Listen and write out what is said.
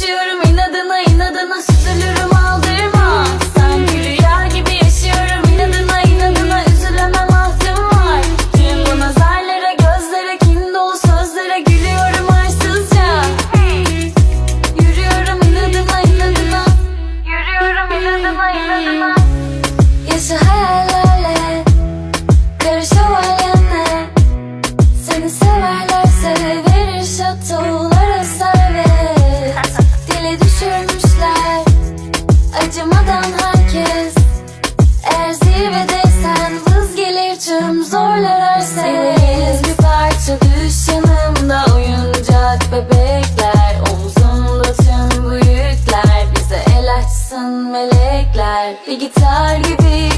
Yaşıyorum. İnadına inadına süzülürüm aldırma. Sanki rüya gibi yaşıyorum. İnadına inadına üzülemem ahtım var. Tüm bu nazarlara gözlere kin dolu sözlere gülüyorum arsızca. Yürüyorum inadına inadına. Yürüyorum inadına inadına Acımadan herkes Eğer zirvedeysen vız gelir tüm zorlar arseniz Bir parça düş yanımda oyuncak bebekler. Omzumda tüm bu yükler Bize el açsın melekler. Bir gitar gibi